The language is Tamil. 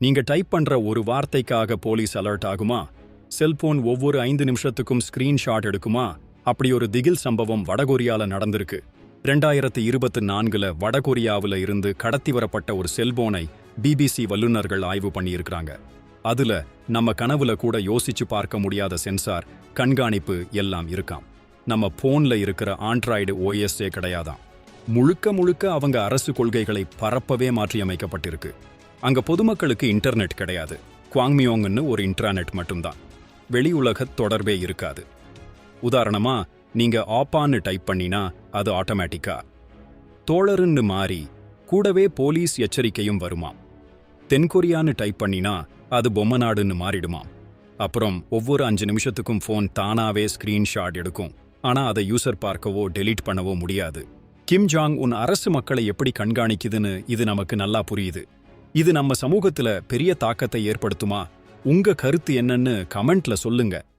நீங்க டைப் பண்ற ஒரு வார்த்தைக்காக போலீஸ் அலர்ட் ஆகுமா? செல்போன் ஒவ்வொரு ஐந்து நிமிஷத்துக்கும் ஸ்கிரீன்ஷாட் எடுக்குமா? அப்படி ஒரு திகில் சம்பவம் வடகொரியால நடந்திருக்கு. ரெண்டாயிரத்தி இருபத்து நான்குல வடகொரியாவில் இருந்து கடத்தி வரப்பட்ட ஒரு செல்போனை பிபிசி வல்லுநர்கள் ஆய்வு பண்ணியிருக்கிறாங்க. அதுல நம்ம கனவுல கூட யோசிச்சு பார்க்க முடியாத சென்சார் கண்காணிப்பு எல்லாம் இருக்காம். நம்ம போன்ல இருக்கிற ஆண்ட்ராய்டு ஓஎஸ்ஏ கிடையாதாம். முழுக்க முழுக்க அவங்க அரசு கொள்கைகளை பரப்பவே மாற்றியமைக்கப்பட்டிருக்கு. அங்க பொதுமக்களுக்கு இன்டர்நெட் கிடையாது. குவாங்மியோங்னு ஒரு இன்டர்நெட் மட்டும்தான். வெளி உலக தொடர்பே இருக்காது. உதாரணமா நீங்க ஆப்பான்னு டைப் பண்ணினா அது ஆட்டோமேட்டிக்கா? தோழருன்னு மாறி கூடவே போலீஸ் எச்சரிக்கையும் வருமாம். தென்கொரியான்னு டைப் பண்ணினா அது பொம்மை நாடுன்னு மாறிடுமாம். அப்புறம் ஒவ்வொரு அஞ்சு நிமிஷத்துக்கும் ஃபோன் தானாவே ஸ்கிரீன்ஷாட் எடுக்கும். ஆனா அதை யூசர் பார்க்கவோ டெலீட் பண்ணவோ முடியாது. கிம் ஜாங் உன் அரசு மக்களை எப்படி கண்காணிக்குதுன்னு இது நமக்கு நல்லா புரியுது. இது நம்ம சமூகத்துல பெரிய தாக்கத்தை ஏற்படுத்துமா? உங்க கருத்து என்னன்னு கமெண்ட்ல சொல்லுங்க.